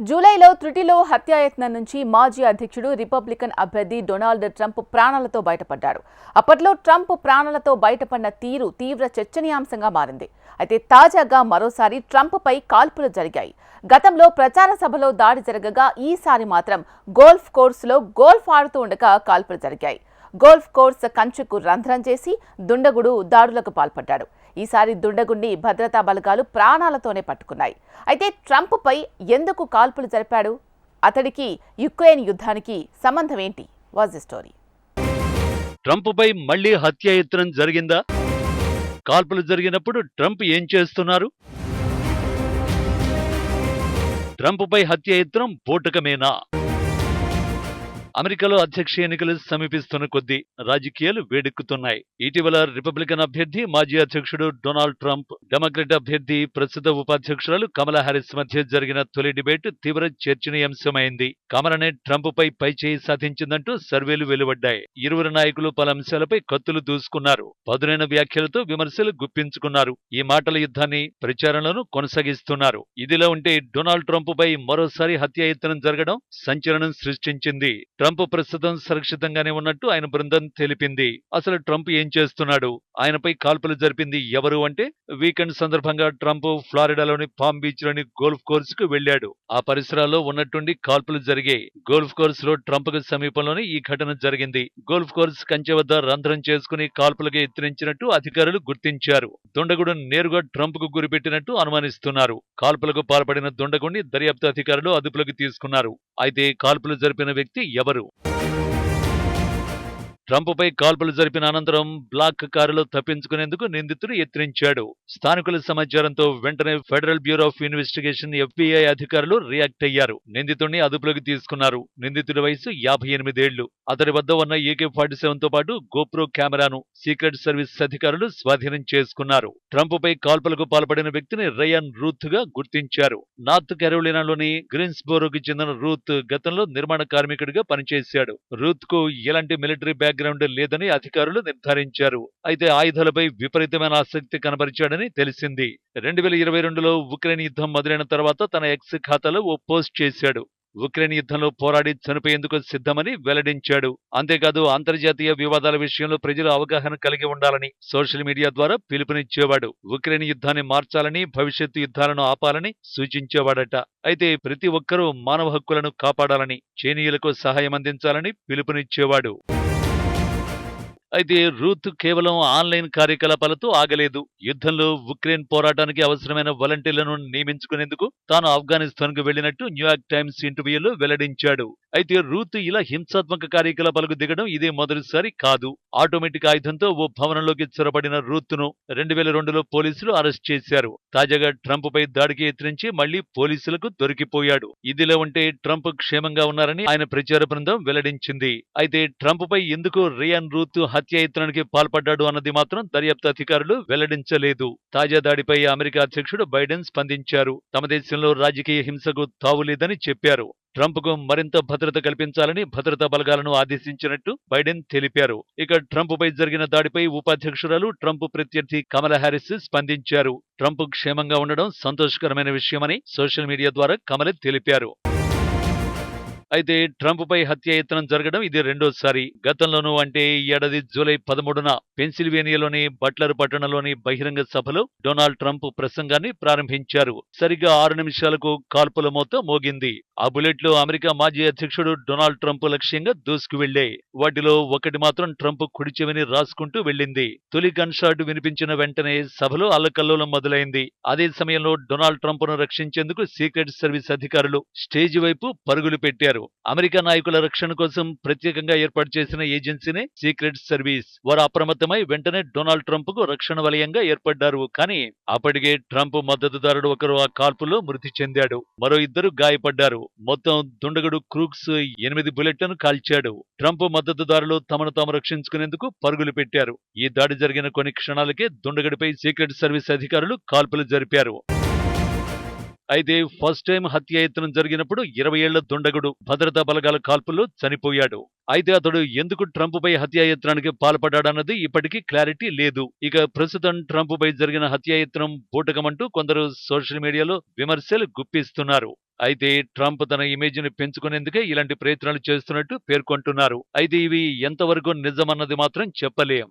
జూలైలో త్రుటిలో హత్యాయత్నం నుంచి మాజీ అధ్యక్షుడు రిపబ్లికన్ అభ్యర్థి డొనాల్డ్ ట్రంప్ ప్రాణాలతో బయటపడ్డాడు. అప్పట్లో ట్రంప్ ప్రాణాలతో బయటపడిన తీరు తీవ్ర చర్చనీయాంశంగా మారింది. అయితే తాజాగా మరోసారి ట్రంప్పై కాల్పులు జరిగాయి. గతంలో ప్రచార సభలో దాడి జరగగా ఈసారి మాత్రం గోల్ఫ్ కోర్సులో గోల్ఫ్ ఆడుతూ ఉండగా కాల్పులు జరిగాయి. గోల్ఫ్ కోర్స్ కంచుకు రంధ్రం చేసి దుండగుడు దాడులకు పాల్పడ్డాడు. ఈసారి దుండగుడిని భద్రతా బలగాలు ప్రాణాలతోనే పట్టుకున్నాయి. అయితే ట్రంప్పై ఎందుకు కాల్పులు జరిపాడు? అతడికి యుక్రెయిన్ యుద్ధానికి సంబంధం ఏంటి? Was the story. ట్రంప్పై మళ్ళీ హత్యాయత్నం జరిగిందా? కాల్పులు జరిగినప్పుడు ట్రంప్ ఏం చేస్తున్నారు? ట్రంప్పై హత్యాయత్నం పూటకమేనా? అమెరికాలో అధ్యక్ష ఎన్నికలు సమీపిస్తున్న కొద్దీ రాజకీయాలు వేడెక్కుతున్నాయి. ఇటీవల రిపబ్లికన్ అభ్యర్థి మాజీ అధ్యక్షుడు డొనాల్డ్ ట్రంప్ డెమోక్రట్ అభ్యర్థి ప్రస్తుత ఉపాధ్యక్షురాలు కమలా హారిస్ మధ్య జరిగిన తొలి డిబేట్ తీవ్ర చర్చనీయాంశమైంది. కమలనే ట్రంప్ పై పైచేయి సాధించిందంటూ సర్వేలు వెలువడ్డాయి. ఇరువురు నాయకులు పలు అంశాలపై కత్తులు దూసుకున్నారు. పదునైన వ్యాఖ్యలతో విమర్శలు గుప్పించుకున్నారు. ఈ మాటల యుద్ధాన్ని ప్రచారంలోనూ కొనసాగిస్తున్నారు. ఇదిలా ఉంటే డొనాల్డ్ ట్రంప్ పై మరోసారి హత్యాయత్నం జరగడం సంచలనం సృష్టించింది. ట్రంప్ ప్రస్తుతం సురక్షితంగానే ఉన్నట్టు ఆయన బృందం తెలిపింది. అసలు ట్రంప్ ఏం చేస్తున్నాడు? ఆయనపై కాల్పులు జరిపింది ఎవరు అంటే వీకెండ్ సందర్భంగా ట్రంప్ ఫ్లారిడాలోని పామ్ బీచ్లోని గోల్ఫ్ కోర్స్కు వెళ్ళాడు ఆ పరిసరాల్లో ఉన్నట్టుండి కాల్పులు జరిగాయి. గోల్ఫ్ కోర్స్లో ట్రంప్కు సమీపంలోనే ఈ ఘటన జరిగింది. గోల్ఫ్ కోర్స్ కంచె వద్ద రంధ్రం చేసుకుని కాల్పులకు ఎత్తిరించినట్టు అధికారులు గుర్తించారు. దుండగుడు నేరుగా ట్రంప్కు గురిపెట్టినట్టు అనుమానిస్తున్నారు. కాల్పులకు పాల్పడిన దుండగుడిని దర్యాప్తు అధికారులు అదుపులోకి తీసుకున్నారు. అయితే కాల్పులు జరిపిన వ్యక్తి ఎవరు? ట్రంప్పై కాల్పులు జరిపిన అనంతరం బ్లాక్ కారులో తప్పించుకునేందుకు నిందితుడు యత్నించాడు. స్థానికుల సమాచారంతో వెంటనే federal bureau of investigation FBI అధికారులు రియాక్ట్ అయ్యారు. నిందితుడిని అదుపులోకి తీసుకున్నారు. నిందితుడి వయసు యాభై ఎనిమిదేళ్ళు అతడి వద్ద ఉన్న ఏకే ఫార్టీ సెవెన్తో పాటు గోప్రో కెమెరాను సీక్రెట్ సర్వీస్ అధికారులు స్వాధీనం చేసుకున్నారు. ట్రంప్పై కాల్పులకు పాల్పడిన వ్యక్తిని రయాన్ రూత్గా గుర్తించారు. నార్త్ కెరోలినాలోని గ్రీన్స్బోరోకి చెందిన రూత్ గతంలో నిర్మాణ కార్మికుడిగా పనిచేశాడు. రూత్కు ఎలాంటి మిలిటరీ బ్యాక్గ్రౌండ్ లేదని అధికారులు నిర్ధారించారు. అయితే ఆయుధాలపై విపరీతమైన ఆసక్తి కనబరిచాడని తెలిసింది. రెండు వేల ఇరవై రెండులో ఉక్రెయిన్ యుద్ధం మొదలైన తర్వాత తన ఎక్స్ ఖాతాలో ఓ పోస్ట్ చేశాడు. ఉక్రెయిన్ యుద్ధంలో పోరాడి చనిపోయేందుకు సిద్ధమని వెల్లడించాడు. అంతేకాదు అంతర్జాతీయ వివాదాల విషయంలో ప్రజలు అవగాహన కలిగి ఉండాలని సోషల్ మీడియా ద్వారా పిలుపునిచ్చేవాడు. ఉక్రెయిన్ యుద్ధాన్ని మార్చాలని భవిష్యత్తు యుద్ధాలను ఆపాలని సూచించేవాడట. అయితే ప్రతి ఒక్కరూ మానవ హక్కులను కాపాడాలని చైనీయులకు సహాయం అందించాలని పిలుపునిచ్చేవాడు. అయితే రూత్ కేవలం ఆన్లైన్ కార్యకలాపాలతో ఆగలేదు. యుద్ధంలో ఉక్రెయిన్ పోరాటానికి అవసరమైన వాలంటీర్లను నియమించుకునేందుకు తాను ఆఫ్ఘనిస్తాన్కు వెళ్ళినట్టు న్యూయార్క్ టైమ్స్ ఇంటర్వ్యూలో వెల్లడించాడు. అయితే రూత్ ఇలా హింసాత్మక కార్యకలాపాలకు దిగడం ఇదే మొదటిసారి కాదు. ఆటోమేటిక్ ఆయుధంతో ఓ భవనంలోకి చొరబడిన రూత్ను రెండు వేల రెండులో పోలీసులు అరెస్ట్ చేశారు. తాజాగా ట్రంప్ పై దాడికి ఎత్తిరించి మళ్ళీ పోలీసులకు దొరికిపోయాడు. ఇదిలో ఉంటే ట్రంప్ క్షేమంగా ఉన్నారని ఆయన ప్రచార బృందం వెల్లడించింది. అయితే ట్రంప్ పై ఎందుకు రియాన్ రూత్ హత్యాయత్నానికి పాల్పడ్డాడు అన్నది మాత్రం దర్యాప్తు అధికారులు వెల్లడించలేదు. తాజా దాడిపై అమెరికా అధ్యక్షుడు బైడెన్ స్పందించారు. తమ దేశంలో రాజకీయ హింసకు తావులేదని చెప్పారు. ట్రంప్కు మరింత భద్రత కల్పించాలని భద్రతా బలగాలను ఆదేశించినట్టు బైడెన్ తెలిపారు. ఇక ట్రంప్ పై జరిగిన దాడిపై ఉపాధ్యక్షురాలు ట్రంప్ ప్రత్యర్థి కమలా హ్యారిస్ స్పందించారు. ట్రంప్ క్షేమంగా ఉండడం సంతోషకరమైన విషయమని సోషల్ మీడియా ద్వారా కమల తెలిపారు. అయితే ట్రంప్ పై హత్యాయత్నం జరగడం ఇది రెండోసారి. గతంలోనూ అంటే ఈ ఏడాది జూలై పదమూడున పెన్సిల్వేనియాలోని బట్లర్ పట్టణంలోని బహిరంగ సభలో డొనాల్డ్ ట్రంప్ ప్రసంగాన్ని ప్రారంభించారు. సరిగ్గా ఆరు నిమిషాలకు కాల్పుల మోత మోగింది. ఆ బుల్లెట్లు అమెరికా మాజీ అధ్యక్షుడు డొనాల్డ్ ట్రంప్ లక్ష్యంగా దూసుకు వెళ్ళే వాటిలో ఒకటి మాత్రం ట్రంప్ కుడి చెవిని రాసుకుంటూ వెళ్ళింది. తొలి గన్ షాట్ వినిపించిన వెంటనే సభలో అల్లకల్లోలం మొదలైంది. అదే సమయంలో డొనాల్డ్ ట్రంప్ను రక్షించేందుకు సీక్రెట్ సర్వీస్ అధికారులు స్టేజ్ వైపు పరుగులు పెట్టారు. అమెరికా నాయకుల రక్షణ కోసం ప్రత్యేకంగా ఏర్పాటు చేసిన ఏజెన్సీని సీక్రెట్ సర్వీస్ వారు అప్రమత్తమై వెంటనే డొనాల్డ్ ట్రంప్కు రక్షణ వలయంగా ఏర్పడ్డారు. కానీ అప్పటికే ట్రంప్ మద్దతుదారుడు ఒకరు ఆ కాల్పుల్లో మృతి చెందాడు. మరో ఇద్దరు గాయపడ్డారు. మొత్తం దుండగుడు క్రూక్స్ ఎనిమిది బుల్లెట్లను కాల్చాడు. ట్రంప్ మద్దతుదారులు తమను తాము రక్షించుకునేందుకు పరుగులు పెట్టారు. ఈ దాడి జరిగిన కొన్ని క్షణాలకే దుండగుడిపై సీక్రెట్ సర్వీస్ అధికారులు కాల్పులు జరిపారు. అయితే ఫస్ట్ టైం హత్యాయత్నం జరిగినప్పుడు ఇరవై ఏళ్ళ దుండగుడు భద్రతా బలగాల కాల్పుల్లో చనిపోయాడు. అయితే అతడు ఎందుకు ట్రంప్ పై హత్యాయత్నానికి పాల్పడ్డాడన్నది ఇప్పటికీ క్లారిటీ లేదు. ఇక ప్రస్తుతం ట్రంప్ పై జరిగిన హత్యాయత్నం బూటకమంటూ కొందరు సోషల్ మీడియాలో విమర్శలు గుప్పిస్తున్నారు. అయితే ట్రంప్ తన ఇమేజ్ని పెంచుకునేందుకే ఇలాంటి ప్రయత్నాలు చేస్తున్నట్టు పేర్కొంటున్నారు. అయితే ఇవి ఎంతవరకు నిజమన్నది మాత్రం చెప్పలేం.